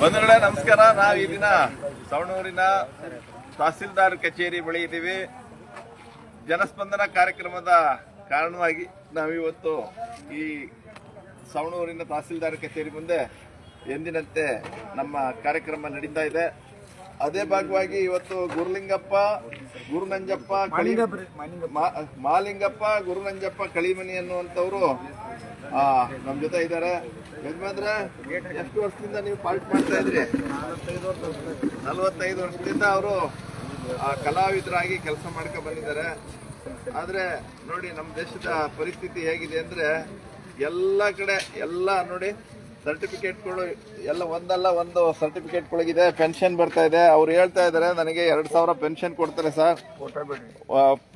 ಬಂಧುಗಳೇ, ನಮಸ್ಕಾರ. ನಾವು ಈ ದಿನ ಸವಣೂರಿನ ತಹಸೀಲ್ದಾರ್ ಕಚೇರಿ ಬಳಿ ಇದ್ದೀವಿ. ಜನಸ್ಪಂದನ ಕಾರ್ಯಕ್ರಮದ ಕಾರಣವಾಗಿ ನಾವಿವತ್ತು ಈ ಸವಣೂರಿನ ತಹಸೀಲ್ದಾರ್ ಕಚೇರಿ ಮುಂದೆ ಎಂದಿನಂತೆ ನಮ್ಮ ಕಾರ್ಯಕ್ರಮ ನಡೀತಾ ಇದೆ. ಅದೇ ಭಾಗವಾಗಿ ಇವತ್ತು ಗುರುಲಿಂಗಪ್ಪ ಗುರುನಂಜಪ್ಪ ಮಾಲಿಂಗಪ್ಪ ಗುರುನಂಜಪ್ಪ ಕಳಿಮನಿ ಅನ್ನುವಂಥವ್ರು ಆ, ನಮ್ ಜೊತೆ ಇದ್ದಾರೆ. ಯಜಮಾನ್ರೆ ಎಷ್ಟು ವರ್ಷದಿಂದ ನೀವು ಪಾರ್ಟ್ ಮಾಡ್ತಾ ಇದ್ರಿ ನಲ್ವತ್ತೈದು ವರ್ಷದಿಂದ ಅವರು ಆ ಕಲಾವಿದರಾಗಿ ಕೆಲಸ ಮಾಡ್ಕೊ ಬಂದಿದ್ದಾರೆ. ಆದ್ರೆ ನೋಡಿ ನಮ್ಮ ದೇಶದ ಪರಿಸ್ಥಿತಿ ಹೇಗಿದೆ ಅಂದ್ರೆ ಎಲ್ಲ ಕಡೆ ಎಲ್ಲ ನೋಡಿ ಸರ್ಟಿಫಿಕೇಟ್ಗಳು ಎಲ್ಲ ಒಂದಲ್ಲ, ಒಂದು ಸರ್ಟಿಫಿಕೇಟ್ಗಳಿಗಿದೆ, ಪೆನ್ಷನ್ ಬರ್ತಾ ಇದೆ. ಅವ್ರು ಹೇಳ್ತಾ ಇದ್ದಾರೆ, ನನಗೆ ಎರಡು ಸಾವಿರ ಪೆನ್ಷನ್ ಕೊಡ್ತಾರೆ ಸರ್.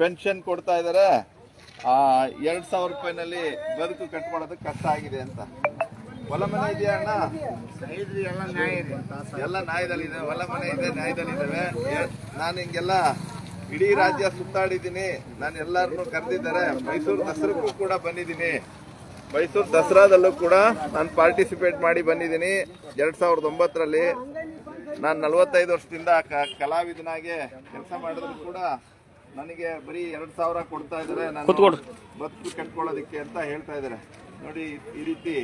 ಪೆನ್ಷನ್ ಕೊಡ್ತಾ ಇದ್ದಾರೆ. ಎರಡ್ ಸಾವಿರ ರೂಪಾಯಿನಲ್ಲಿ ಬದುಕು ಕಟ್ಕೊಳ್ಳೋದಕ್ಕೆ ಕಷ್ಟ ಆಗಿದೆ ಅಂತ. ಹೊಲ ಮನೆ ಇದೆಯಾ ಅಣ್ಣ? ಎಲ್ಲ ನ್ಯಾಯದಲ್ಲಿದೆ, ಹೊಲ ಮನೆ ಇದೆ, ನ್ಯಾಯದಲ್ಲಿದ್ದಾವೆ. ನಾನು ಹಿಂಗೆಲ್ಲ ಇಡೀ ರಾಜ್ಯ ಸುತ್ತಾಡಿದ್ದೀನಿ. ನಾನು ಎಲ್ಲರನ್ನು ಕರೆದಿದ್ದಾರೆ. ಮೈಸೂರು ದಸರಾಕ್ಕೂ ಕೂಡ ಬಂದಿದ್ದೀನಿ. ಮೈಸೂರು ದಸರಾದಲ್ಲೂ ಕೂಡ ನಾನು ಪಾರ್ಟಿಸಿಪೇಟ್ ಮಾಡಿ ಬಂದಿದ್ದೀನಿ. ಎರಡು ಸಾವಿರದ ಒಂಬತ್ತರಲ್ಲಿ ನಾನು ನಲವತ್ತೈದು ವರ್ಷದಿಂದ ಕಲಾವಿದನಾಗೆ ಕೆಲಸ ಮಾಡಿದ್ರು ಕೂಡ ನನಗೆ ಬರೀ ಎರಡು ಸಾವಿರ ಕೊಡ್ತಾ ಇದ್ದಾರೆ. ನಾನು ಬದುಕು ಕಟ್ಕೊಳ್ಳೋದಕ್ಕೆ ಅಂತ ಹೇಳ್ತಾ ಇದ್ದಾರೆ. ನೋಡಿ ಈ ರೀತಿ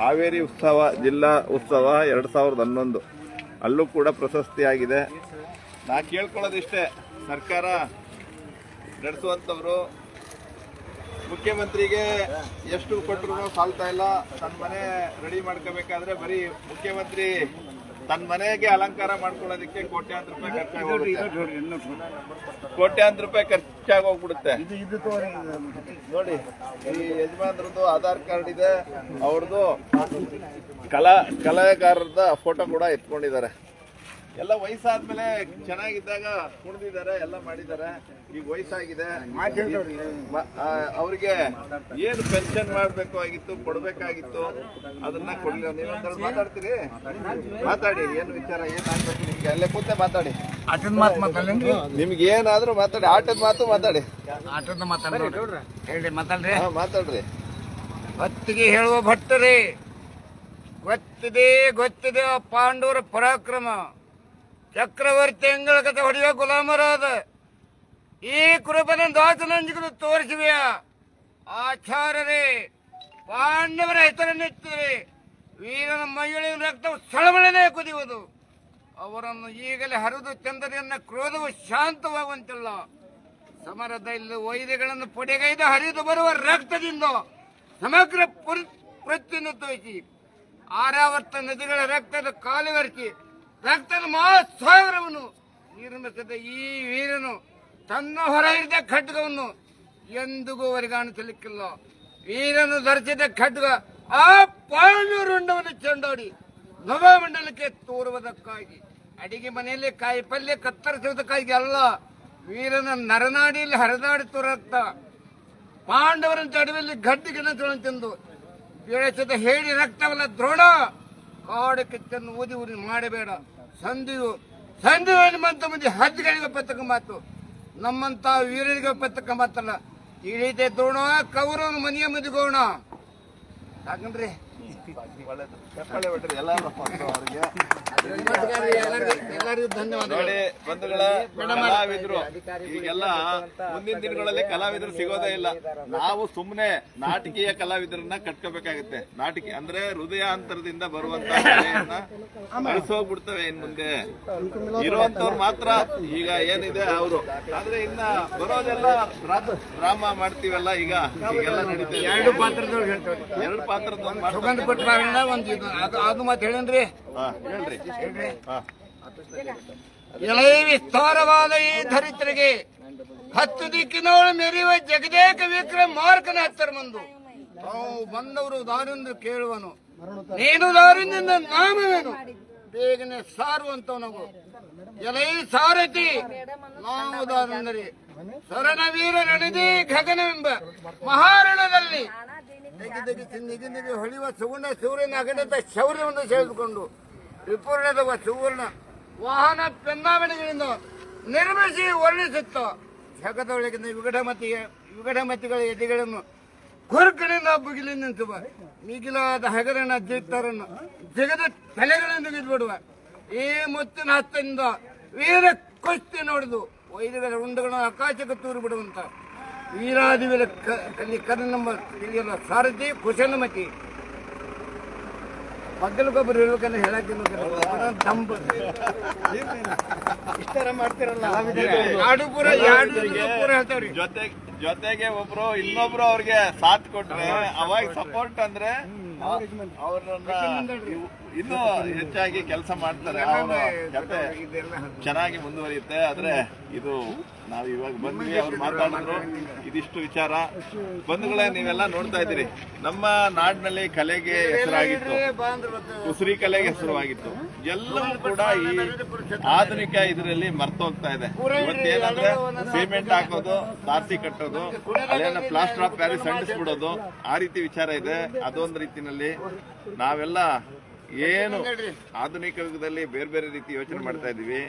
ಹಾವೇರಿ ಉತ್ಸವ ಜಿಲ್ಲಾ ಉತ್ಸವ ಎರಡ್ ಸಾವಿರದ ಹನ್ನೊಂದು. ಅಲ್ಲೂ ಕೂಡ ಪ್ರಶಸ್ತಿ ಆಗಿದೆ ನಾ ಕೇಳ್ಕೊಳ್ಳೋದಿಷ್ಟೇ ಸರ್ಕಾರ ನಡೆಸುವಂಥವ್ರು ಮುಖ್ಯಮಂತ್ರಿಗೆ ಎಷ್ಟು ಕೊಟ್ಟರು ಸಾಲ್ತಾ ಇಲ್ಲ. ತನ್ನ ಮನೆ ರೆಡಿ ಮಾಡ್ಕೋಬೇಕಾದ್ರೆ ಬರೀ ಮುಖ್ಯಮಂತ್ರಿ ತನ್ನ ಮನೆಗೆ ಅಲಂಕಾರ ಮಾಡ್ಕೊಳ್ಳೋದಕ್ಕೆ ಕೋಟ್ಯಾಂತರ ರೂಪಾಯಿ ಖರ್ಚಾಗಿ ಕೋಟ್ಯಾಂತರ ರೂಪಾಯಿ ಖರ್ಚಾಗಿ ಹೋಗ್ಬಿಡುತ್ತೆ. ನೋಡಿ ಈ ಯಜಮಾನ್ರದ್ದು ಆಧಾರ್ ಕಾರ್ಡ್ ಇದೆ ಅವ್ರದ್ದು ಕಲಾ ಕಲಾಕಾರರದ ಫೋಟೋ ಕೂಡ ಎತ್ಕೊಂಡಿದ್ದಾರೆ. ಎಲ್ಲ ವಯಸ್ಸಾದ್ಮೇಲೆ ಚೆನ್ನಾಗಿದ್ದಾಗ ಕುಣಿದಿದ್ದಾರೆ ಎಲ್ಲ ಮಾಡಿದ್ದಾರೆ. ಈಗ ವಯಸ್ಸಾಗಿದೆ. ಅವರಿಗೆ ಏನು ಪೆನ್ಷನ್ ಮಾಡಬೇಕು ಆಗಿತ್ತು ಕೊಡ್ಬೇಕಾಗಿತ್ತು ಅದನ್ನ ಕೊಡ್ಲಿ ನೀವು ಮಾತಾಡ್ತೀರಿ? ಮಾತಾಡಿ ಏನು ವಿಚಾರ ಏನು ಆಗ್ಬೇಕು ನಿಮ್ಗೆ? ಅಲ್ಲೇ ಕೂತೆ ಮಾತಾಡಿ. ಆಟದ ಮಾತು ಮಾತಾಡಲಿ ನಿಮ್ಗೆ ಏನಾದ್ರೂ ಮಾತಾಡಿ ಆಟದ ಮಾತು ಮಾತಾಡಿ. ಆಟದ ಮಾತಾಡಿ ಹೇಳಿ ಮಾತಾಡ್ರಿ. ಮಾತಾಡ್ರಿ. ಹೊತ್ತಿಗೆ ಹೇಳುವ ಭಟ್ಟರಿ ಗೊತ್ತಿದೆ ಗೊತ್ತಿದೆ ಆ ಪಾಂಡವರ ಪರಾಕ್ರಮ. ಚಕ್ರವರ್ತಿ ಎಂಗಳ ಕತೆ ಹೊಡೆಯುವ ಗುಲಾಮರಾದ ಈ ಕುರುಬನ ದಾಸನಂಜಿಗಳು ತೋರಿಸಿವೆಯ ಆಚಾರ್ಯರೇ, ಪಾಂಡವರ ಹೆಸರನ್ನೆತ್ತಿದರೆ ವೀರನ ಮೈಯೊಳಗಿನ ರಕ್ತವು ಸಳಮಳನೆ ಕುದಿಯುವುದು. ಅವರನ್ನು ಈಗಲೇ ಹರಿದು ಚಂದನೆಯನ್ನ ಕ್ರೋಧವು ಶಾಂತವಾಗುವಂತಿಲ್ಲ. ಸಮರದಲ್ಲಿ ವೈದ್ಯಗಳನ್ನು ಪಡೆಗೈದು ಹರಿದು ಬರುವ ರಕ್ತದಿಂದ ಸಮಗ್ರ ಪ್ರತಿಯನ್ನು ತೋರಿಸಿ. ಆರಾವರ್ತ ನದಿಗಳ ರಕ್ತದ ಕಾಲುವರಿಸಿ ರಕ್ತದ ಮಹಾಸಾಗರವನ್ನು ನಿರ್ಮಿಸಿದ ಈ ವೀರನು ತನ್ನ ಹೊರ ಹಿಡಿದ ಖಡ್ಗವನ್ನು ಎಂದಿಗೂ ಅವರಿಗಾಣಿಸಲಿಕ್ಕಿಲ್ಲ ವೀರನು ಧರಿಸಿದ ಖಡ್ಗ ಆ ಪಾಂಡುರುಂಡವನ್ನು ಚೆಂಡಾಡಿ ನವಮಂಡಲಕ್ಕೆ ತೋರುವುದಕ್ಕಾಗಿ, ಅಡಿಗೆ ಮನೆಯಲ್ಲಿ ಕಾಯಿ ಪಲ್ಯ ಕತ್ತರಿಸುವುದಕ್ಕಾಗಿ ಅಲ್ಲ, ವೀರನ ನರನಾಡಿಯಲ್ಲಿ ಹರಿದಾಡಿ ರಕ್ತ ಪಾಂಡವರ ತಡವಿಯಲ್ಲಿ ಗಡ್ಡಿಗೆನ ತಿಂದು ಬೆಳೆಸಿದ ಹೇಳಿ ರಕ್ತವಲ್ಲ ದ್ರೋಣ, ಕಾಡು ಕಿಚ್ಚನ್ನು ಊದಿ ಊರಿ ಮಾಡಬೇಡ. ಸಂಧಿಯು ಸಂಧಿಯು ಮಂದಿ ಹದ್ದುಗಳಿಗೆ ಒಪ್ಪತಕ್ಕ ಮಾತು. ನಮ್ಮಂತ ವೀರರಿಗೆ ಒಪ್ಪತಕ್ಕ ಮಾತಲ್ಲ ಇಳಿದೆ ದೋಣ ಕವರು ಮನೆಯ ಮದುಗೋಣ. ಯಾಕಂದ್ರಿ ಒಳ್ಳೇದು. ಚಪ್ಪಾಳೆ ಹೊಡ್ರಿ ಎಲ್ಲಾರು ಅವ್ರಿಗೆ. ಎಲ್ಲರಿಗೂ ಎಲ್ಲರಿಗೂ ಧನ್ಯವಾದ ನೋಡಿ ಬಂಧುಗಳ ಕಲಾವಿದ್ರು. ಈಗೆಲ್ಲ ಮುಂದಿನ ದಿನಗಳಲ್ಲಿ ಕಲಾವಿದರು ಸಿಗೋದೇ ಇಲ್ಲ. ನಾವು ಸುಮ್ಮನೆ ನಾಟಕೀಯ ಕಲಾವಿದರನ್ನ ಕಟ್ಕೋಬೇಕಾಗುತ್ತೆ. ನಾಟಕ ಅಂದ್ರೆ ಹೃದಯಾಂತರದಿಂದ ಬರುವಂತ ಕಲೆಯನ್ನ ಅಳಿಸೋಗ್ಬಿಡ್ತವೆ ಇನ್ ಮುಂದೆ. ಇರುವಂತವ್ರು ಮಾತ್ರ ಈಗ ಏನಿದೆ ಅವರು. ಆದ್ರೆ ಇನ್ನ ಬರೋದೆಲ್ಲ ಡ್ರಾಮಾ ಮಾಡ್ತೀವಲ್ಲ ಈಗ. ಈಗೆಲ್ಲ ನಡೀತದೆ ಎರಡು ಪಾತ್ರದ ಹೇಳ್ತಾರೆ. ಎರಡು ಪಾತ್ರದ ಒಂದು ಇದು ಅದು ಅದು ಮಾತು ಹೇಳೇನ್ರಿ ಹಾ, ಹೇಳ್ರಿ. ಹಾ. ಎಳೆ ವಿಸ್ತಾರವಾದ ಈ ಧರಿತ್ರಿಗೆ ಹತ್ತು ದಿಕ್ಕಿನವಳು ಮೆರೆಯುವ ಜಗದೇಕ ವಿಕ್ರಮ್ ಮಾರ್ಕನ ಹತ್ತರ ಬಂದು. ತಾವು ಬಂದವರು ದಾರಿಂದ ಕೇಳುವನು. ನೀನು ದಾರಿಂದ ನಾಮವೇನು? ಬೇಗನೆ ಸಾರುವಂತವನವು ಎಲೈ ಸಾರತಿ ನಾವು ದಾರಿಂದರಿ ಸರಣವೀರ ನಡೆದೇ ಗಗನವೆಂಬ ಮಹಾರಣದಲ್ಲಿ ನಿಗಿ ಹೊಳೆಯುವ ಸುಗುಣ ಸೂರ್ಯನ ಅಗಣಿತ ಶೌರ್ಯವನ್ನು ಸೆಳೆದುಕೊಂಡು ವಿಪೂರ್ಣದ ಸುವರ್ಣ ವಾಹನ ಪೆನ್ನಾವಣಿಗಳಿಂದ ನಿರ್ಮಿಸಿ ವರ್ಣಿಸುತ್ತ ಜಗದೊಳಗಿನ ವಿಘಟಮತಿಗೆ ವಿಗಡಮತಿಗಳ ಎದೆಗಳನ್ನು ಕೊರ್ಕಣಿಂದ ಬುಗಿಲಿ ನಿಂತುವ ಮಿಗಿಲಾದ ಹಗರಣ ಜೀತರನ್ನು ಜಗದ ತಲೆಗಳನ್ನು ಬಿಡುವ ಈ ಮುತ್ತಿನ ಹತ್ತಿಂದ ವೀರ ಕುಸ್ತಿ ನೋಡಿದು ವೈದ್ಯರ ಉಂಡುಗಳನ್ನು ಆಕಾಶಕ್ಕೆ ತೂರು ಬಿಡುವಂತ ವೀರಾದಿವೀರ ಮೇಲೆ ಕಲಿ ಕನ್ನಂಬ ತಿಳಿಯಲ್ಲ ಸಾರಥಿ ಕುಶಲಮತಿ. ಮಗ್ಗಲಗೊಬ್ಬರು ಇರ್ಬೇಕಂದ್ರೆ ಹೇಳಕ್ಕಿಲ್ಲ ದಂಬ. ಇಷ್ಟರ ಮಾಡ್ತಿರಲ್ಲ? ಎರಡು ಪೂರ ಎರಡು ಪೂರ ಹೇಳ್ತಾವ್ರಿ. ಜೊತೆ ಜೊತೆಗೆ ಒಬ್ರು ಇನ್ನೊಬ್ರು ಅವ್ರಿಗೆ ಸಾಥ್ ಕೊಟ್ರೆ ಅವಾಗ ಸಪೋರ್ಟ್ ಅಂದ್ರೆ ಅವ್ರನ್ನ ಇನ್ನೂ ಹೆಚ್ಚಾಗಿ ಕೆಲಸ ಮಾಡ್ತಾರೆ. ಅವರ ಚೆನ್ನಾಗಿ ಮುಂದುವರಿಯುತ್ತೆ. ಆದ್ರೆ ಇದು ನಾವು ಇವಾಗ ಬಂದ್ವಿ ಅವ್ರು ಮಾತಾಡಿದ್ರು. ಇದಿಷ್ಟು ವಿಚಾರ. ಬಂಧುಗಳೇ ನೀವೆಲ್ಲ ನೋಡ್ತಾ ಇದ್ದೀರಿ. ನಮ್ಮ ನಾಡಿನಲ್ಲಿ ಕಲೆಗೆ ಹೆಸರಾಗಿತ್ತು. ಉಸಿರಿ ಕಲೆಗೆ ಹೆಸರುವಾಗಿತ್ತು. ಎಲ್ಲವೂ ಕೂಡ ಈ ಆಧುನಿಕ ಇದರಲ್ಲಿ ಮರ್ತೋಗ್ತಾ ಇದೆ. ಇವತ್ತೇನಂದ್ರೆ ಸಿಮೆಂಟ್ ಹಾಕೋದು ತಾರ್ಸಿ ಕಟ್ಟೋದು ಅಲ್ಲೇನ ಪ್ಲಾಸ್ಟರ್ ಆಫ್ ಪ್ಯಾರಿಸ್ ಅಂಟಿಸ್ಬಿಡೋದು. ಆ ರೀತಿ ವಿಚಾರ ಇದೆ. ಅದೊಂದು ರೀತಿನಲ್ಲಿ ನಾವೆಲ್ಲ ಏನು ಆಧುನಿಕ ಯುಗದಲ್ಲಿ ಬೇರೆ ಬೇರೆ ರೀತಿ ಯೋಚನೆ ಮಾಡ್ತಾ ಇದೀವಿ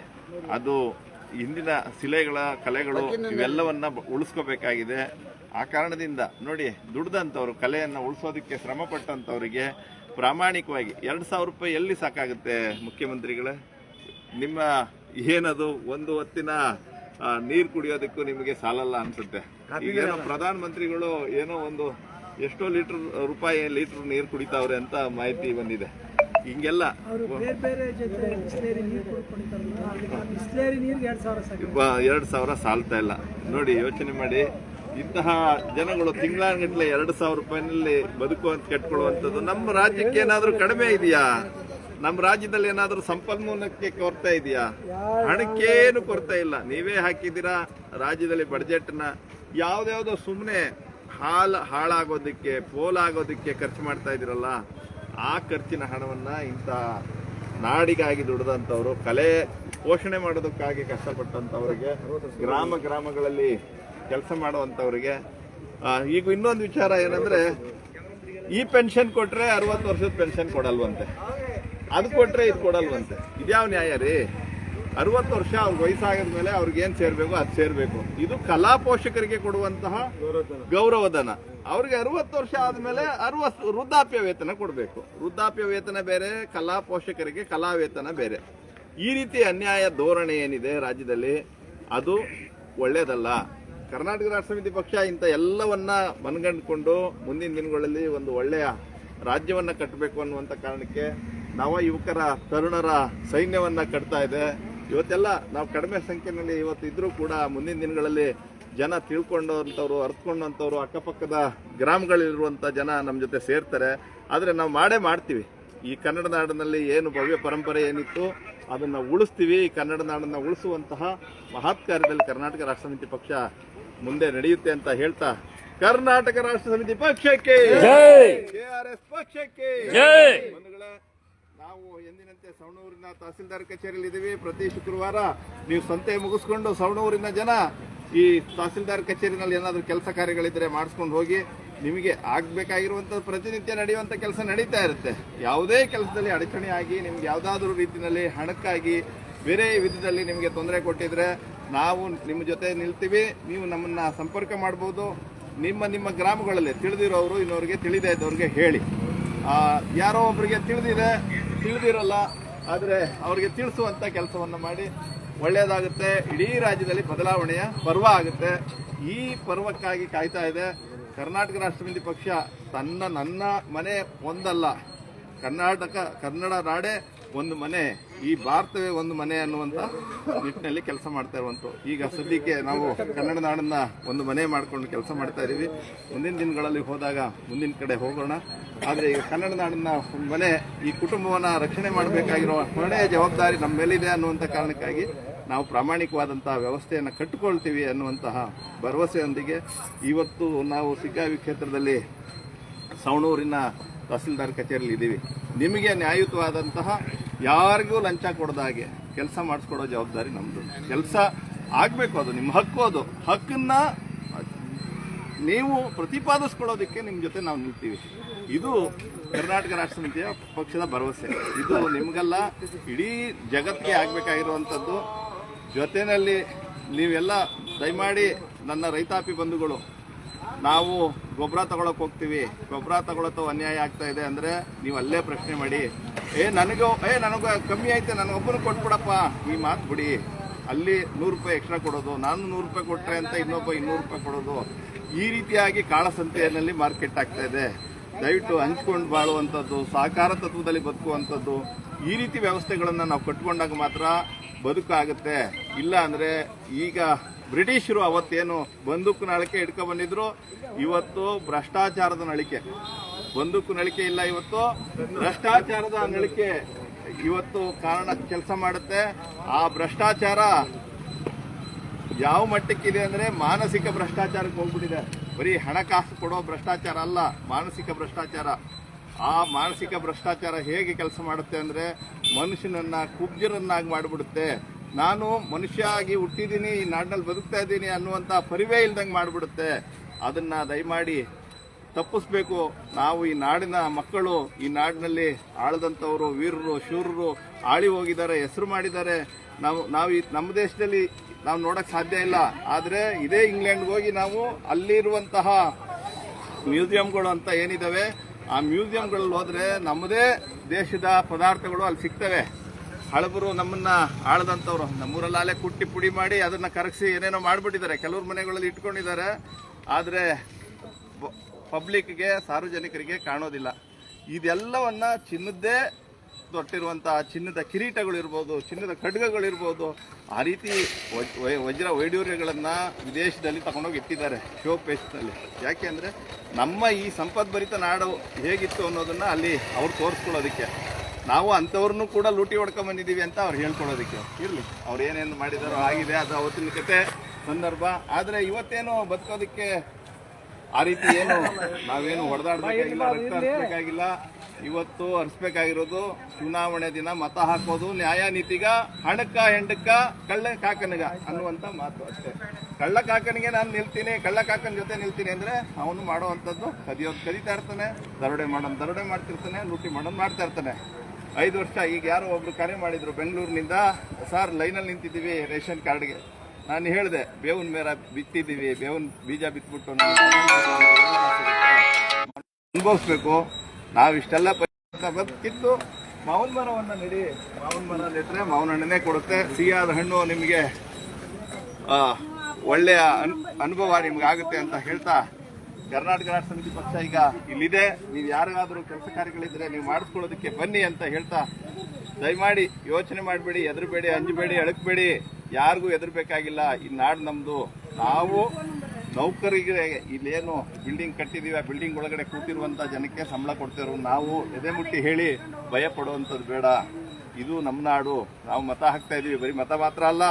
ಅದು ಹಿಂದಿನ ಶಿಲೆಗಳ ಕಲೆಗಳು ಇವೆಲ್ಲವನ್ನ ಉಳಿಸ್ಕೋಬೇಕಾಗಿದೆ. ಆ ಕಾರಣದಿಂದ ನೋಡಿ ದುಡ್ದಂಥವ್ರು ಕಲೆಯನ್ನು ಉಳಿಸೋದಕ್ಕೆ ಶ್ರಮ ಪಟ್ಟಂಥವ್ರಿಗೆ ಪ್ರಾಮಾಣಿಕವಾಗಿ ಎರಡು ಸಾವಿರ ರೂಪಾಯಿ ಎಲ್ಲಿ ಸಾಕಾಗುತ್ತೆ ಮುಖ್ಯಮಂತ್ರಿಗಳೇ? ನಿಮ್ಮ ಏನದು? ಒಂದು ಹೊತ್ತಿನ ನೀರು ಕುಡಿಯೋದಕ್ಕೂ ನಿಮಗೆ ಸಾಲಲ್ಲ ಅನ್ಸುತ್ತೆ. ಈಗೇನೋ ಪ್ರಧಾನ ಮಂತ್ರಿಗಳು ಏನೋ ಒಂದು ಎಷ್ಟೋ ಲೀಟರ್ ರೂಪಾಯಿ ಲೀಟರ್ ನೀರು ಕುಡಿತಾವ್ರೆ ಅಂತ ಮಾಹಿತಿ ಬಂದಿದೆ. ಹಿಂಗೆಲ್ಲ. ಎರಡ್ ಸಾವಿರ ಸಾಲ್ತಾ ಇಲ್ಲ. ನೋಡಿ ಯೋಚನೆ ಮಾಡಿ. ಇಂತಹ ಜನಗಳು ತಿಂಗಳಾನ್ಗಟ್ಲೆ ಎರಡು ಸಾವಿರ ರೂಪಾಯಿನಲ್ಲಿ ಬದುಕುವಂತ ಕಟ್ಕೊಳ್ಳುವಂಥದ್ದು ನಮ್ಮ ರಾಜ್ಯಕ್ಕೆ ಏನಾದರೂ ಕಡಿಮೆ ಇದೆಯಾ? ನಮ್ಮ ರಾಜ್ಯದಲ್ಲಿ ಏನಾದರೂ ಸಂಪನ್ಮೂಲಕ್ಕೆ ಕೊರತೆ ಇದೆಯಾ? ಹಣಕ್ಕೇನು ಕೊರತೆ ಇಲ್ಲ. ನೀವೇ ಹಾಕಿದ್ದೀರಾ ರಾಜ್ಯದಲ್ಲಿ ಬಡ್ಜೆಟ್ನ ಯಾವುದ್ಯಾವುದೋ ಸುಮ್ಮನೆ ಹಾಲು ಹಾಳಾಗೋದಕ್ಕೆ ಪೋಲಾಗೋದಕ್ಕೆ ಖರ್ಚು ಮಾಡ್ತಾ ಇದ್ದೀರಲ್ಲ. ಆ ಖರ್ಚಿನ ಹಣವನ್ನು ಇಂಥ ನಾಡಿಗಾಗಿ ದುಡಿದಂಥವ್ರು, ಕಲೆ ಪೋಷಣೆ ಮಾಡೋದಕ್ಕಾಗಿ ಕಷ್ಟಪಟ್ಟಂಥವ್ರಿಗೆ, ಗ್ರಾಮ ಗ್ರಾಮಗಳಲ್ಲಿ ಕೆಲಸ ಮಾಡುವಂಥವ್ರಿಗೆ. ಈಗ ಇನ್ನೊಂದು ವಿಚಾರ ಏನಂದರೆ, ಈ ಪೆನ್ಷನ್ ಕೊಟ್ಟರೆ ಅರವತ್ತು ವರ್ಷದ ಪೆನ್ಷನ್ ಕೊಡಲ್ವಂತೆ. ಅದು ಕೊಟ್ಟರೆ ಇದು ಕೊಡಲ್ವಂತೆ. ಇದ್ಯಾವ ನ್ಯಾಯ ರೀ? ಅರವತ್ತು ವರ್ಷ ಅವ್ರ ವಯಸ್ಸಾಗದ ಮೇಲೆ ಅವ್ರಿಗೆ ಏನು ಸೇರಬೇಕು, ಅದು ಸೇರಬೇಕು. ಇದು ಕಲಾ ಪೋಷಕರಿಗೆ ಕೊಡುವಂತಹ ಗೌರವಧನ. ಅವ್ರಿಗೆ ಅರವತ್ತು ವರ್ಷ ಆದ್ಮೇಲೆ ಅರವತ್ತು ವೃದ್ಧಾಪ್ಯ ವೇತನ ಕೊಡಬೇಕು. ವೃದ್ಧಾಪ್ಯ ವೇತನ ಬೇರೆ, ಕಲಾ ಪೋಷಕರಿಗೆ ಕಲಾ ವೇತನ ಬೇರೆ. ಈ ರೀತಿ ಅನ್ಯಾಯ ಧೋರಣೆ ಏನಿದೆ ರಾಜ್ಯದಲ್ಲಿ, ಅದು ಒಳ್ಳೆಯದಲ್ಲ ಕರ್ನಾಟಕ ರಾಷ್ಟ್ರ ಸಮಿತಿ ಪಕ್ಷ ಇಂಥ ಎಲ್ಲವನ್ನ ಮನಗಂಡ್ಕೊಂಡು ಮುಂದಿನ ದಿನಗಳಲ್ಲಿ ಒಂದು ಒಳ್ಳೆಯ ರಾಜ್ಯವನ್ನ ಕಟ್ಟಬೇಕು ಅನ್ನುವಂಥ ಕಾರಣಕ್ಕೆ ನವ ಯುವಕರ, ತರುಣರ ಸೈನ್ಯವನ್ನ ಕಟ್ತಾ ಇದೆ. ಇವತ್ತೆಲ್ಲ ನಾವು ಕಡಿಮೆ ಸಂಖ್ಯೆಯಲ್ಲಿ ಇವತ್ತು ಇದ್ದರೂ ಕೂಡ ಮುಂದಿನ ದಿನಗಳಲ್ಲಿ ಜನ ತಿಳ್ಕೊಂಡಂಥವ್ರು ಅರ್ಥಕೊಂಡಂಥವ್ರು ಅಕ್ಕಪಕ್ಕದ ಗ್ರಾಮಗಳಲ್ಲಿರುವಂಥ ಜನ ನಮ್ಮ ಜೊತೆ ಸೇರ್ತಾರೆ. ಆದರೆ ನಾವು ಮಾಡೇ ಮಾಡ್ತೀವಿ. ಈ ಕನ್ನಡ ನಾಡಿನಲ್ಲಿ ಏನು ಭವ್ಯ ಪರಂಪರೆ ಏನಿತ್ತು ಅದನ್ನು ಉಳಿಸ್ತೀವಿ. ಈ ಕನ್ನಡ ನಾಡನ್ನು ಉಳಿಸುವಂತಹ ಮಹತ್ ಕಾರ್ಯದಲ್ಲಿ ಕರ್ನಾಟಕ ರಾಷ್ಟ್ರ ಸಮಿತಿ ಪಕ್ಷ ಮುಂದೆ ನಡೆಯುತ್ತೆ ಅಂತ ಹೇಳ್ತಾ ಕರ್ನಾಟಕ ರಾಷ್ಟ್ರ ಸಮಿತಿ ಪಕ್ಷಕ್ಕೆ. ಕೆಆರ್ಎಸ್ ಪಕ್ಷಕ್ಕೆ. ಬಂಧುಗಳೇ ನಾವು ಎಂದಿನಂತೆ ಸವಣೂರಿನ ತಹಸೀಲ್ದಾರ್ ಕಚೇರಿಯಲ್ಲಿ ಇದ್ದೀವಿ. ಪ್ರತಿ ಶುಕ್ರವಾರ ನೀವು ಸಂತೆ ಮುಗಿಸ್ಕೊಂಡು ಸವಣೂರಿನ ಜನ ಈ ತಹಸೀಲ್ದಾರ್ ಕಚೇರಿನಲ್ಲಿ ಏನಾದರೂ ಕೆಲಸ ಕಾರ್ಯಗಳಿದ್ರೆ ಮಾಡಿಸ್ಕೊಂಡು ಹೋಗಿ ನಿಮಗೆ ಆಗಬೇಕಾಗಿರುವಂಥ ಪ್ರತಿನಿತ್ಯ ನಡೆಯುವಂಥ ಕೆಲಸ ನಡೀತಾ ಇರುತ್ತೆ. ಯಾವುದೇ ಕೆಲಸದಲ್ಲಿ ಅಡಚಣೆ ಆಗಿ, ನಿಮ್ಗೆ ಯಾವುದಾದ್ರೂ ರೀತಿಯಲ್ಲಿ ಹಣಕ್ಕಾಗಿ ಬೇರೆ ವಿಧದಲ್ಲಿ ನಿಮಗೆ ತೊಂದರೆ ಕೊಟ್ಟಿದ್ರೆ ನಾವು ನಿಮ್ಮ ಜೊತೆ ನಿಲ್ತೀವಿ. ನೀವು ನಮ್ಮನ್ನ ಸಂಪರ್ಕ ಮಾಡ್ಬೋದು. ನಿಮ್ಮ ನಿಮ್ಮ ಗ್ರಾಮಗಳಲ್ಲಿ ತಿಳಿದಿರೋರು ಇನ್ನೋರಿಗೆ ತಿಳಿದೇ ಇದ್ದವ್ರಿಗೆ ಹೇಳಿ. ಯಾರೋ ಒಬ್ಬರಿಗೆ ತಿಳಿದಿದೆ ತಿಳಿದಿರಲ್ಲ, ಆದರೆ ಅವರಿಗೆ ತಿಳಿಸುವಂಥ ಕೆಲಸವನ್ನು ಮಾಡಿ ಒಳ್ಳೆಯದಾಗುತ್ತೆ ಇಡೀ ರಾಜ್ಯದಲ್ಲಿ ಬದಲಾವಣೆಯ ಪರ್ವ ಆಗುತ್ತೆ. ಈ ಪರ್ವಕ್ಕಾಗಿ ಕಾಯ್ತಾ ಇದೆ. ಕರ್ನಾಟಕ ರಾಷ್ಟ್ರಪತಿ ಪಕ್ಷ ತನ್ನ ನನ್ನ ಮನೆ ಒಂದಲ್ಲ. ಕರ್ನಾಟಕ, ಕನ್ನಡ ನಾಡೇ ಒಂದು ಮನೆ. ಈ ಭಾರತವೇ ಒಂದು ಮನೆ ಅನ್ನುವಂಥ ನಿಟ್ಟಿನಲ್ಲಿ ಕೆಲಸ ಮಾಡ್ತಾ ಇರುವಂತ ಈಗ ಸದ್ಯಕ್ಕೆ ನಾವು ಕನ್ನಡ ನಾಡನ್ನ ಒಂದು ಮನೆ ಮಾಡ್ಕೊಂಡು ಕೆಲಸ ಮಾಡ್ತಾ ಇದೀವಿ. ಮುಂದಿನ ದಿನಗಳಲ್ಲಿ ಹೋದಾಗ ಮುಂದಿನ ಕಡೆ ಹೋಗೋಣ. ಆದರೆ ಈಗ ಕನ್ನಡ ನಾಡನ್ನ ಒಂದು ಮನೆ ಈ ಕುಟುಂಬವನ್ನ ರಕ್ಷಣೆ ಮಾಡಬೇಕಾಗಿರೋ ಹೊಣೆಯ ಜವಾಬ್ದಾರಿ ನಮ್ಮ ಮೇಲಿದೆ ಅನ್ನುವಂಥ ಕಾರಣಕ್ಕಾಗಿ ನಾವು ಪ್ರಾಮಾಣಿಕವಾದಂತಹ ವ್ಯವಸ್ಥೆಯನ್ನು ಕಟ್ಟಿಕೊಳ್ತೀವಿ ಅನ್ನುವಂತಹ ಭರವಸೆಯೊಂದಿಗೆ ಇವತ್ತು ನಾವು ಸಿಗ್ಗಾವಿ ಕ್ಷೇತ್ರದಲ್ಲಿ ಸವಣೂರಿನ ತಹಸೀಲ್ದಾರ್ ಕಚೇರಿಯಲ್ಲಿ ಇದ್ದೀವಿ. ನಿಮಗೆ ನ್ಯಾಯಯುತವಾದಂತಹ ಯಾರಿಗೂ ಲಂಚ ಕೊಡದ ಹಾಗೆ ಕೆಲಸ ಮಾಡಿಸ್ಕೊಡೋ ಜವಾಬ್ದಾರಿ ನಮ್ಮದು ಕೆಲಸ ಆಗಬೇಕು ಅದು, ನಿಮ್ಮ ಹಕ್ಕು ಅದು. ಹಕ್ಕನ್ನ ನೀವು ಪ್ರತಿಪಾದಿಸ್ಕೊಳ್ಳೋದಕ್ಕೆ ನಿಮ್ಮ ಜೊತೆ ನಾವು ನಿಲ್ತೀವಿ ಇದು ಕರ್ನಾಟಕ ರಾಷ್ಟ್ರ ಸಮಿತಿಯ ಪಕ್ಷದ ಭರವಸೆ. ಇದು ನಿಮಗೆಲ್ಲ, ಇಡೀ ಜಗತ್ತಿಗೆ ಆಗಬೇಕಾಗಿರುವಂಥದ್ದು. ಜೊತೆಯಲ್ಲಿ ನೀವೆಲ್ಲ ದಯಮಾಡಿ ನನ್ನ ರೈತಾಪಿ ಬಂಧುಗಳು ನಾವು ಗೊಬ್ಬರ ತಗೊಳಕ್ ಹೋಗ್ತೀವಿ. ಗೊಬ್ಬರ ತಗೊಳತ್ತೋ ಅನ್ಯಾಯ ಆಗ್ತಾ ಇದೆ ಅಂದ್ರೆ ನೀವು ಅಲ್ಲೇ ಪ್ರಶ್ನೆ ಮಾಡಿ. ಏ, ನನಗೂ, ಏ, ನನಗೆ ಕಮ್ಮಿ ಐತೆ ನನಗೊಬ್ಬರು ಕೊಟ್ಬಿಡಪ್ಪ. ಈ ಮಾತು ಬಿಡಿ. ಅಲ್ಲಿ ನೂರು ರೂಪಾಯಿ ಎಕ್ಸ್ಟ್ರಾ ಕೊಡೋದು, ನಾನು ನೂರು ರೂಪಾಯಿ ಕೊಟ್ಟರೆ ಅಂತ ಇನ್ನೊಬ್ಬ ಇನ್ನೂರು ರೂಪಾಯಿ ಕೊಡೋದು. ಈ ರೀತಿಯಾಗಿ ಕಾಳಸಂತೆಯಲ್ಲಿ ಮಾರ್ಕೆಟ್ ಆಗ್ತಾ ಇದೆ. ದಯವಿಟ್ಟು ಹಂಚ್ಕೊಂಡು ಬಾಳುವಂಥದ್ದು ಸಹಕಾರ ತತ್ವದಲ್ಲಿ ಬದುಕುವಂಥದ್ದು, ಈ ರೀತಿ ವ್ಯವಸ್ಥೆಗಳನ್ನು ನಾವು ಕಟ್ಕೊಂಡಾಗ ಮಾತ್ರ ಬದುಕಾಗುತ್ತೆ. ಇಲ್ಲ ಅಂದರೆ ಈಗ ಬ್ರಿಟಿಷರು ಅವತ್ತೇನು ಬಂದೂಕು ನಳಿಕೆ ಹಿಡ್ಕೊ ಬಂದಿದ್ರು, ಇವತ್ತು ಭ್ರಷ್ಟಾಚಾರದ ನಳಿಕೆ. ಬಂದೂಕು ನಳಿಕೆ ಇಲ್ಲ ಇವತ್ತು. ಭ್ರಷ್ಟಾಚಾರದ ನಳಿಕೆ ಇವತ್ತು ಕಾರಣ ಕೆಲಸ ಮಾಡುತ್ತೆ. ಆ ಭ್ರಷ್ಟಾಚಾರ ಯಾವ ಮಟ್ಟಕ್ಕಿದೆ ಅಂದ್ರೆ ಮಾನಸಿಕ ಭ್ರಷ್ಟಾಚಾರಕ್ಕೆ ಹೋಗ್ಬಿಟ್ಟಿದೆ. ಬರೀ ಹಣಕಾಸು ಕೊಡೋ ಭ್ರಷ್ಟಾಚಾರ ಅಲ್ಲ, ಮಾನಸಿಕ ಭ್ರಷ್ಟಾಚಾರ. ಆ ಮಾನಸಿಕ ಭ್ರಷ್ಟಾಚಾರ ಹೇಗೆ ಕೆಲಸ ಮಾಡುತ್ತೆ ಅಂದ್ರೆ ಮನುಷ್ಯನನ್ನ ಕುಬ್ಜರನ್ನಾಗಿ ಮಾಡಿಬಿಡುತ್ತೆ. ನಾನು ಮನುಷ್ಯ ಆಗಿ ಹುಟ್ಟಿದ್ದೀನಿ, ಈ ನಾಡಿನಲ್ಲಿ ಬದುಕ್ತಾ ಇದ್ದೀನಿ ಅನ್ನುವಂಥ ಪರಿವೇ ಇಲ್ದಂಗೆ ಮಾಡಿಬಿಡುತ್ತೆ. ಅದನ್ನ ದಯಮಾಡಿ ತಪ್ಪಿಸ್ಬೇಕು. ನಾವು ಈ ನಾಡಿನ ಮಕ್ಕಳು, ಈ ನಾಡಿನಲ್ಲಿ ಆಳದಂಥವರು, ವೀರರು, ಶೂರರು ಆಳಿ ಹೋಗಿದ್ದಾರೆ, ಹೆಸರು ಮಾಡಿದ್ದಾರೆ. ನಾವು ನಾವು ಈ, ನಮ್ಮ ದೇಶದಲ್ಲಿ ನಾವು ನೋಡೋಕ್ಕೆ ಸಾಧ್ಯ ಇಲ್ಲ. ಆದರೆ ಇದೇ ಇಂಗ್ಲೆಂಡ್ಗೆ ಹೋಗಿ ನಾವು ಅಲ್ಲಿರುವಂತಹ ಮ್ಯೂಸಿಯಂಗಳು ಅಂತ ಏನಿದ್ದಾವೆ ಆ ಮ್ಯೂಸಿಯಂಗಳಲ್ಲಿ ಹೋದರೆ ನಮ್ಮದೇ ದೇಶದ ಪದಾರ್ಥಗಳು ಅಲ್ಲಿ ಸಿಗ್ತವೆ. ಹಳಬರು ನಮ್ಮನ್ನ ಆಳದಂತವ್ರು. ನಮ್ಮೂರಲ್ಲಾಲೆ ಕುಟ್ಟಿ ಪುಡಿ ಮಾಡಿ ಅದನ್ನ ಕರಗಿಸಿ ಏನೇನೋ ಮಾಡಿಬಿಟ್ಟಿದ್ದಾರೆ. ಕೆಲವ್ರ ಮನೆಗಳಲ್ಲಿ ಇಟ್ಕೊಂಡಿದ್ದಾರೆ. ಆದ್ರೆ ಪಬ್ಲಿಕ್ಗೆ, ಸಾರ್ವಜನಿಕರಿಗೆ ಕಾಣೋದಿಲ್ಲ. ಇದೆಲ್ಲವನ್ನ ಚಿನ್ನದ್ದೇ ತೊಟ್ಟಿರುವಂತಹ ಚಿನ್ನದ ಕಿರೀಟಗಳಿರ್ಬೋದು, ಚಿನ್ನದ ಖಡ್ಗಗಳಿರ್ಬೋದು, ಆ ರೀತಿ ವಜ್ರ ವೈಡೂರ್ಯಗಳನ್ನ ವಿದೇಶದಲ್ಲಿ ತಗೊಂಡೋಗಿ ಇಟ್ಟಿದ್ದಾರೆ ಶೋ ಪೇಸ್ನಲ್ಲಿ ಯಾಕೆ ಅಂದರೆ ನಮ್ಮ ಈ ಸಂಪದ್ಭರಿತ ನಾಡು ಹೇಗಿತ್ತು ಅನ್ನೋದನ್ನ ಅಲ್ಲಿ ಅವ್ರು ತೋರಿಸ್ಕೊಳ್ಳೋದಕ್ಕೆ. ನಾವು ಅಂಥವ್ರನ್ನೂ ಕೂಡ ಲೂಟಿ ಹೊಡ್ಕೊಂಡ್ ಬಂದಿದ್ದೀವಿ ಅಂತ ಅವ್ರು ಹೇಳ್ಕೊಳೋದಕ್ಕೆ ಇರಲಿ. ಅವ್ರು ಏನೇನು ಮಾಡಿದಾರೋ ಆಗಿದೆ ಅದು ಅವತ್ತಿನ ಕತೆ ಸಂದರ್ಭ. ಆದರೆ ಇವತ್ತೇನು ಬದುಕೋದಕ್ಕೆ ಆ ರೀತಿ ಏನು ನಾವೇನು ಹೊಡೆದಾಡ್ಬೇಕಾಗಿಲ್ಲ ರಕ್ತ ಹರಿಸ್ಬೇಕಾಗಿಲ್ಲ ಇವತ್ತು ಹರಿಸ್ಬೇಕಾಗಿರೋದು ಚುನಾವಣೆ ದಿನ ಮತ ಹಾಕೋದು ನ್ಯಾಯ ನೀತಿಗ ಹಣಕ್ಕ ಹೆಂಡಕ್ಕ ಕಳ್ಳ ಕಾಕನಿಗ ಅನ್ನುವಂತ ಮಾತು ಅಷ್ಟೇ. ಕಳ್ಳ ಕಾಕನಿಗೆ ನಾನು ನಿಲ್ತೀನಿ ಕಳ್ಳ ಕಾಕನ ಜೊತೆ ನಿಲ್ತೀನಿ ಅಂದ್ರೆ ಅವನು ಮಾಡುವಂಥದ್ದು ಕದಿಯೋದು ಕದಿತಾ ಇರ್ತಾನೆ ದರೋಡೆ ಮಾಡೋನ್ ದರೋಡೆ ಮಾಡ್ತಿರ್ತಾನೆ ಲೂಟಿ ಮಾಡೋನ್ ಮಾಡ್ತಾ ಇರ್ತಾನೆ. ಐದು ವರ್ಷ ಈಗ ಯಾರೋ ಒಬ್ರು ಕರೆ ಮಾಡಿದ್ರು ಬೆಂಗಳೂರಿನಿಂದ, ಸರ್, ಲೈನಲ್ಲಿ ನಿಂತಿದ್ದೀವಿ ರೇಷನ್ ಕಾರ್ಡ್ಗೆ. ನಾನು ಹೇಳಿದೆ, ಬೇವಿನ ಮೇರ ಬಿತ್ತಿದ್ದೀವಿ, ಬೇವಿನ ಬೀಜ ಬಿತ್ಬಿಟ್ಟು ಅನುಭವಿಸ್ಬೇಕು. ನಾವು ಇಷ್ಟೆಲ್ಲ ಪರಿಶ್ರಮ ಬದುಕಿದ್ದು ಮಾವಿನ ಮರವನ್ನ ನೆಡಿ, ಮಾವಿನ ಮರ ನೆಟ್ಟರೆ ಮಾವಿನ ಹಣ್ಣನ್ನೇ ಕೊಡುತ್ತೆ. ಸಿಹಿಯಾದ ಹಣ್ಣು ನಿಮಗೆ ಒಳ್ಳೆಯ ಅನ್- ಅನುಭವ ನಿಮ್ಗೆ ಆಗುತ್ತೆ ಅಂತ ಹೇಳ್ತಾ ಕರ್ನಾಟಕ ರಾಷ್ಟ್ರ ಸಮಿತಿ ಪಕ್ಷ ಈಗ ಇಲ್ಲಿದೆ. ನೀವು ಯಾರಿಗಾದರೂ ಕೆಲಸ ಕಾರ್ಯಗಳಿದ್ರೆ ನೀವು ಮಾಡಿಸ್ಕೊಳ್ಳೋದಕ್ಕೆ ಬನ್ನಿ ಅಂತ ಹೇಳ್ತಾ ದಯಮಾಡಿ ಯೋಚನೆ ಮಾಡಬೇಡಿ ಎದುರಬೇಡಿ ಅಂಜಬೇಡಿ, ಅಳಕ್ಬೇಡಿ. ಯಾರಿಗೂ ಎದುರಬೇಕಾಗಿಲ್ಲ ಈ ನಾಡು ನಮ್ಮದು ನಾವು ನೌಕರಿಗೆ ಇಲ್ಲೇನು ಬಿಲ್ಡಿಂಗ್ ಕಟ್ಟಿದೀವಿ, ಆ ಬಿಲ್ಡಿಂಗ್ ಒಳಗಡೆ ಕೂತಿರುವಂಥ ಜನಕ್ಕೆ ಸಂಬಳ ಕೊಡ್ತಿರೋ ನಾವು. ಎದೆ ಮುಟ್ಟಿ ಹೇಳಿ ಭಯ ಪಡುವಂಥದ್ದು ಬೇಡ. ಇದು ನಮ್ಮ ನಾಡು. ನಾವು ಮತ ಹಾಕ್ತಾ ಇದ್ದೀವಿ ಬರೀ ಮತ ಮಾತ್ರ ಅಲ್ಲ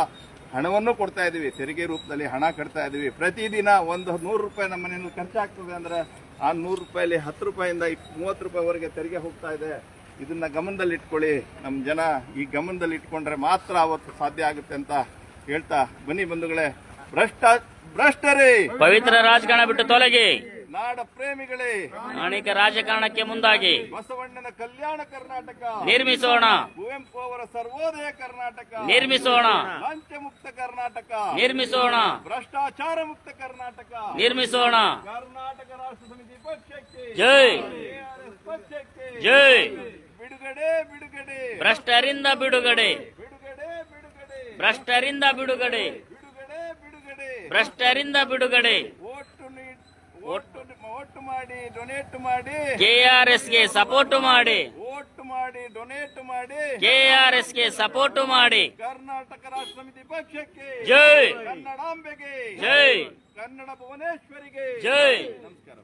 ಹಣವನ್ನು ಕೊಡ್ತಾ ಇದ್ದೀವಿ. ತೆರಿಗೆ ರೂಪದಲ್ಲಿ ಹಣ ಕಟ್ತಾ ಇದ್ದೀವಿ. ಪ್ರತಿದಿನ ಒಂದು ನೂರು ರೂಪಾಯಿ ನಮ್ಮ ಮನೆಯಲ್ಲಿ ಖರ್ಚಾಗ್ತದೆ ಅಂದರೆ ಆ ನೂರು ರೂಪಾಯಲ್ಲಿ ಹತ್ತು ರೂಪಾಯಿಂದ ಮೂವತ್ತು ರೂಪಾಯಿವರೆಗೆ ತೆರಿಗೆ ಹೋಗ್ತಾ ಇದೆ. ಇದನ್ನು ಗಮನದಲ್ಲಿಟ್ಕೊಳ್ಳಿ. ನಮ್ಮ ಜನ ಈ ಗಮನದಲ್ಲಿ ಇಟ್ಕೊಂಡ್ರೆ ಮಾತ್ರ ಅವತ್ತು ಸಾಧ್ಯ ಆಗುತ್ತೆ ಅಂತ ಹೇಳ್ತಾ ಬನ್ನಿ ಬಂಧುಗಳೇ. ಭ್ರಷ್ಟ, ಭ್ರಷ್ಟರೇ! ಪವಿತ್ರ ರಾಜಕಾರಣ ಬಿಟ್ಟು ತೊಲಗಿ! ನಾಡ ಪ್ರೇಮಿಗಳೇ. ಅನೇಕ ರಾಜಕಾರಣಕ್ಕೆ ಮುಂದಾಗಿ. ಬಸವಣ್ಣನ ಕಲ್ಯಾಣ ಕರ್ನಾಟಕ. ನಿರ್ಮಿಸೋಣ. ಕುವೆಂಪು ಅವರ ಸರ್ವೋದಯ ಕರ್ನಾಟಕ. ನಿರ್ಮಿಸೋಣ. ಲಂಚ ಮುಕ್ತ ಕರ್ನಾಟಕ. ನಿರ್ಮಿಸೋಣ. ಭ್ರಷ್ಟಾಚಾರ ಮುಕ್ತ ಕರ್ನಾಟಕ. ನಿರ್ಮಿಸೋಣ. ಕರ್ನಾಟಕ ರಾಷ್ಟ್ರ ಸಮಿತಿ ಪಕ್ಷಕ್ಕೆ. ಜೈ. ಪಕ್ಷಕ್ಕೆ. ಜೈ. ಬಿಡುಗಡೆ ಬಿಡುಗಡೆ. ಭ್ರಷ್ಟರಿಂದ ಬಿಡುಗಡೆ. ಬಿಡುಗಡೆ ಬಿಡುಗಡೆ. ಭ್ರಷ್ಟರಿಂದ ಬಿಡುಗಡೆ. ಬಿಡುಗಡೆ ಬಿಡುಗಡೆ. ಭ್ರಷ್ಟರಿಂದ ಬಿಡುಗಡೆ. ಓಟು ಮಾಡಿ ಡೊನೇಟ್ ಮಾಡಿ. ಕೆಆರ್ಎಸ್ಗೆ ಸಪೋರ್ಟ್ ಮಾಡಿ. ವೋಟ್ ಮಾಡಿ ಡೊನೇಟ್ ಮಾಡಿ. ಕೆಆರ್ಎಸ್ಗೆ ಸಪೋರ್ಟ್ ಮಾಡಿ. ಕರ್ನಾಟಕ ರಾಷ್ಟ್ರ ಸಮಿತಿ ಪಕ್ಷಕ್ಕೆ. ಜೈ. ಕನ್ನಡಾಂಬೆಗೆ. ಜೈ. ಕನ್ನಡ ಭುವನೇಶ್ವರಿಗೆ. ಜೈ. ನಮಸ್ಕಾರ.